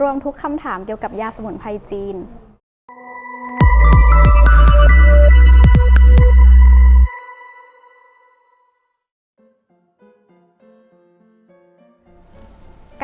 รวมทุกคำถามเกี่ยวกับยาสมุนไพรจีน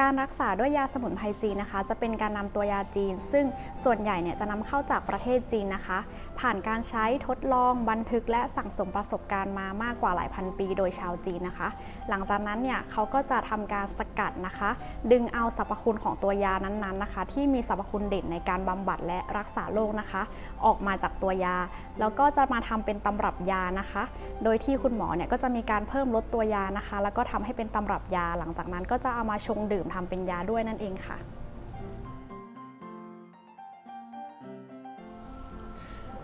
การรักษาด้วยยาสมุนไพรจีนนะคะ จะเป็นการนำตัวยาจีน ซึ่งส่วนใหญ่เนี่ยจะนำเข้าจากประเทศจีนนะคะ ผ่านการใช้ทดลองบันทึกและสั่งสมประสบการณ์มามากกว่าหลายพันปี โดยชาวจีนนะคะ หลังจากนั้นเนี่ยเขาก็จะทำการสกัดนะคะ ดึงเอาสรรพคุณของตัวยานั้นๆนะคะ ที่มีสรรพคุณเด่นในการบำบัดและรักษาโรคนะคะ ออกมาจากตัวยา แล้วก็จะมาทำเป็นตำรับยานะคะ โดยที่คุณหมอเนี่ยก็จะมีการเพิ่มลดตัวยานะคะ แล้วก็ทำให้เป็นตำรับยาหลังจากนั้นก็จะเอามาชงดื่มทำเป็นยาด้วยนั่นเองค่ะ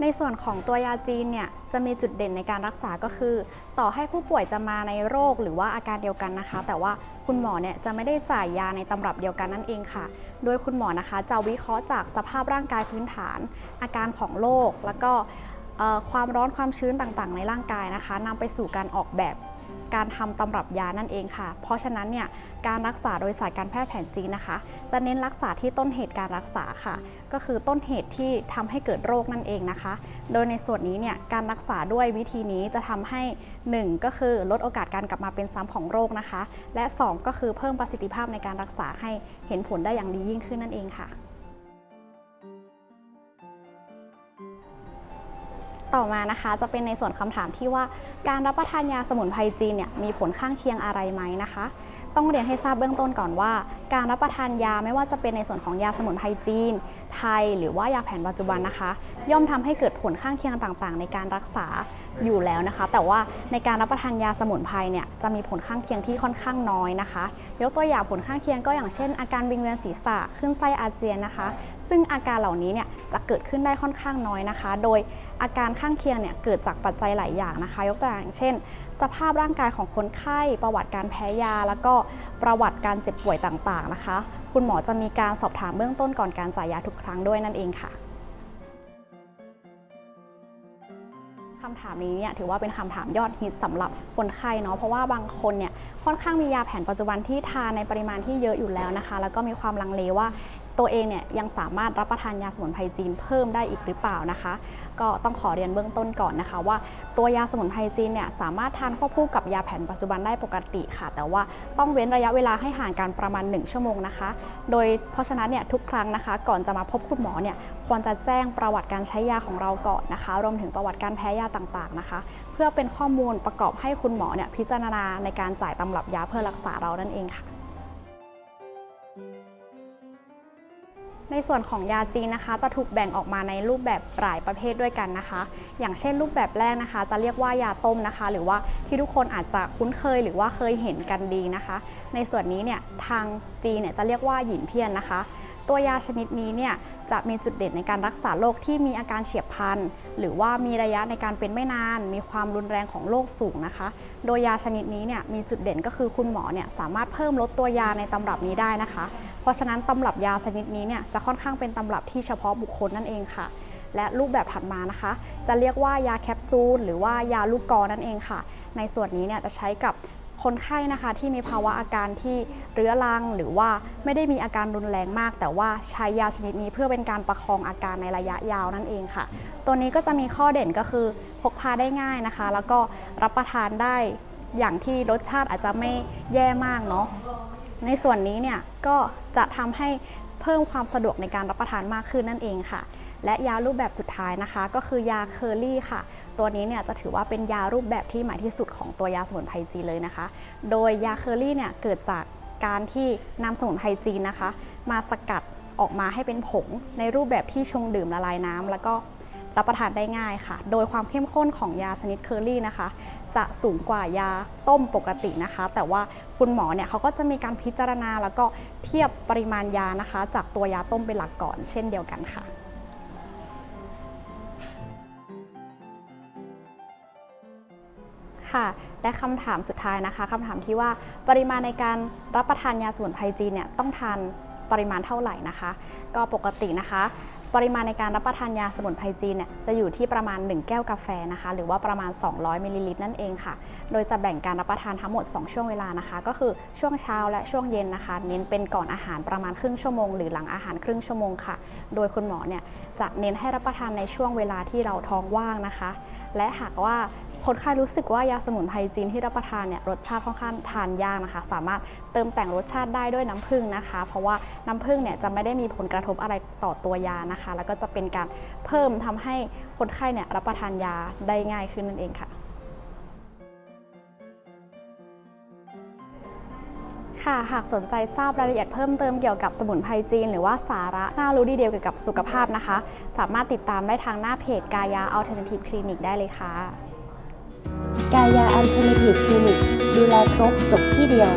ในส่วนของตัวยาจีนเนี่ยจะมีจุดเด่นในการรักษาก็คือ ต่อให้ผู้ป่วยจะมาในโรคหรือว่าอาการเดียวกันนะคะ แต่ว่าคุณหมอเนี่ยจะไม่ได้จ่ายยาในตำรับเดียวกันนั่นเองค่ะ โดยคุณหมอนะคะจะวิเคราะห์จากสภาพร่างกายพื้นฐาน อาการของโรคแล้วก็ความร้อนความชื้นต่างๆ ในร่างกายนะคะนำไปสู่การออกแบบ การทำตำรับยานั่นเองค่ะ เพราะฉะนั้นเนี่ยการรักษาโดยศาสตร์การแพทย์แผนจีนนะคะ จะเน้นรักษาที่ต้นเหตุการรักษาค่ะ ก็คือต้นเหตุที่ทำให้เกิดโรคนั่นเองนะคะ โดยในส่วนนี้เนี่ยการรักษาด้วยวิธีนี้จะทำให้ 1 ก็คือลดโอกาสการกลับมาเป็นซ้ำของโรคนะคะ และ 2 ก็คือเพิ่มประสิทธิภาพในการรักษาให้เห็นผลได้อย่างดียิ่งขึ้นนั่นเองค่ะ ต่อมานะคะ จะเป็นในส่วนคำถามที่ว่าการรับประทานยาสมุนไพรจีนเนี่ยมีผลข้างเคียงอะไรไหมนะคะ ต้องเรียนให้ทราบเบื้องต้นก่อนว่า การรับประทานยาไม่ว่าจะเป็นในส่วนของยาสมุนไพรจีน ไทย หรือว่ายาแผนปัจจุบันนะคะ ย่อมทำให้เกิดผลข้างเคียงต่างๆ ในการรักษา อยู่แล้วนะคะ แต่ว่าในการรับประทานยาสมุนไพรเนี่ยจะมีผลข้างเคียงที่ค่อนข้างน้อยนะคะ ยกตัวอย่างผลข้างเคียงก็อย่างเช่น อาการวิงเวียนศีรษะขึ้นไส้อาเจียนนะคะ ซึ่งอาการเหล่านี้เนี่ยจะเกิดขึ้นได้ค่อนข้างน้อยนะคะ โดยอาการข้างเคียงเนี่ยเกิดจากปัจจัยหลายอย่างนะคะ ยกตัวอย่างเช่น สภาพร่างกายของคนไข้ประวัติการแพ้ยา แล้วก็ประวัติการเจ็บป่วยต่างๆนะคะ คุณหมอจะมีการสอบถามเบื้องต้นก่อนการจ่ายยาทุกครั้งด้วยนั่นเองค่ะ คำถามนี้เนี่ยถือว่าเป็นคำถามยอดฮิตสำหรับคนไข้เนาะเพราะว่าบางคนเนี่ยค่อนข้างมียาแผนปัจจุบันที่ทานในปริมาณที่เยอะอยู่แล้วนะคะ แล้วก็มีความลังเลว่า ตัวเองเนี่ยยังสามารถรับประทานยาสมุนไพรจีนเพิ่มได้อีกหรือเปล่านะคะ ก็ต้องขอเรียนเบื้องต้นก่อนนะคะ ว่าตัวยาสมุนไพรจีนเนี่ยสามารถทานควบคู่กับยาแผนปัจจุบันได้ปกติค่ะ แต่ว่าต้องเว้นระยะเวลาให้ห่างกันประมาณ 1 ชั่วโมงนะคะ โดยเพราะฉะนั้นเนี่ยทุกครั้งนะคะ ก่อนจะมาพบคุณหมอเนี่ยควรจะแจ้งประวัติการใช้ยาของเราก่อนนะคะ รวมถึงประวัติการแพ้ยาต่างๆนะคะ เพื่อเป็นข้อมูลประกอบให้คุณหมอเนี่ยพิจารณาในการจ่ายตำรับยาเพื่อรักษาเรานั่นเองค่ะ ในส่วนของยาจีนนะคะ จะถูกแบ่งออกมาในรูปแบบหลายประเภทด้วยกันนะคะ อย่างเช่นรูปแบบแรกนะคะ จะเรียกว่ายาต้มนะคะ หรือว่าที่ทุกคนอาจจะคุ้นเคยหรือว่าเคยเห็นกันดีนะคะ ในส่วนนี้เนี่ยทางจีนเนี่ยจะเรียกว่าหยินเพียนนะคะ ตัวยาชนิดนี้เนี่ยจะมีจุดเด่นในการรักษาโรคที่มีอาการเฉียบพลันหรือว่ามีระยะในการเป็นไม่นาน มีความรุนแรงของโรคสูงนะคะ โดยยาชนิดนี้เนี่ยมีจุดเด่นก็คือคุณหมอเนี่ยสามารถเพิ่มลดตัวยาในตำรับนี้ได้นะคะ เพราะฉะนั้นตำรับยาชนิดนี้เนี่ยจะค่อนข้างเป็นตำรับที่เฉพาะบุคคลนั่นเองค่ะ และรูปแบบถัดมานะคะ จะเรียกว่ายาแคปซูลหรือว่ายาลูกกอนั่นเองค่ะ ในส่วนนี้เนี่ยจะใช้กับคนไข้นะคะที่มีภาวะอาการที่เรื้อรังหรือว่าไม่ได้มีอาการรุนแรงมาก แต่ว่าใช้ยาชนิดนี้เพื่อเป็นการประคองอาการในระยะยาวนั่นเองค่ะ ตัวนี้ก็จะมีข้อเด่นก็คือพกพาได้ง่ายนะคะ แล้วก็รับประทานได้อย่างที่รสชาติอาจจะไม่แย่มากเนาะ ในส่วนนี้เนี่ยก็จะทำให้เพิ่มความสะดวกในการรับประทานมากขึ้นนั่นเองค่ะ และยารูปแบบสุดท้ายนะคะ ก็คือยาเคอรี่ค่ะ ตัวนี้เนี่ยจะถือว่าเป็นยารูปแบบที่ใหม่ที่สุดของตัวยาสมุนไพรจีนเลยนะคะ โดยยาเคอรี่เนี่ยเกิดจากการที่นำสมุนไพรจีนนะคะ มาสกัดออกมาให้เป็นผงในรูปแบบที่ชงดื่มละลายน้ำแล้วก็ รับประทานได้ง่ายค่ะ โดยความเข้มข้นของยาชนิดเคอรี่นะคะ จะสูงกว่ายาต้มปกตินะคะ แต่ว่าคุณหมอเนี่ยเขาก็จะมีการพิจารณาแล้วก็เทียบปริมาณยานะคะ จากตัวยาต้มเป็นหลักก่อนเช่นเดียวกันค่ะค่ะและคำถามสุดท้ายนะคะคำถามที่ว่าปริมาณในการรับประทานยาสมุนไพรจีนเนี่ยต้องทานปริมาณเท่าไหร่นะคะ ก็ปกตินะคะ ปริมาณในการรับประทานยาสมุนไพรจีนเนี่ยจะอยู่ที่ประมาณ 1 แก้วกาแฟนะคะหรือว่าประมาณ 200มิลลิลิตรนั่นเองค่ะ โดยจะแบ่งการรับประทานทั้งหมด 2 ช่วงเวลานะคะ ก็คือช่วงเช้าและช่วงเย็นนะคะ เน้นเป็นก่อนอาหารประมาณครึ่งชั่วโมงหรือหลังอาหารครึ่งชั่วโมงค่ะ โดยคุณหมอเนี่ยจะเน้นให้รับประทานในช่วงเวลาที่เราท้องว่างนะคะ และหากว่า คนไข้รู้สึกว่ายาสมุนไพรจีนที่รับประทานเนี่ยรสชาติค่อนข้างทานยากนะคะ สามารถเติมแต่งรสชาติได้ด้วยน้ำผึ้งนะคะ เพราะว่าน้ำผึ้งเนี่ยจะไม่ได้มีผลกระทบอะไรต่อตัวยานะคะ แล้วก็จะเป็นการเพิ่มทำให้คนไข้เนี่ยรับประทานยาได้ง่ายขึ้นนั่นเองค่ะค่ะหากสนใจทราบรายละเอียดเพิ่มเติมเกี่ยวกับสมุนไพรจีน หรือว่าสาระน่ารู้ดีเดียวเกี่ยวกับสุขภาพนะคะ สามารถติดตามได้ทางหน้าเพจกายา Alternative Clinic ได้เลยค่ะ กายาอันเทอร์เนทีฟคลินิก ดูแลครบจบที่เดียว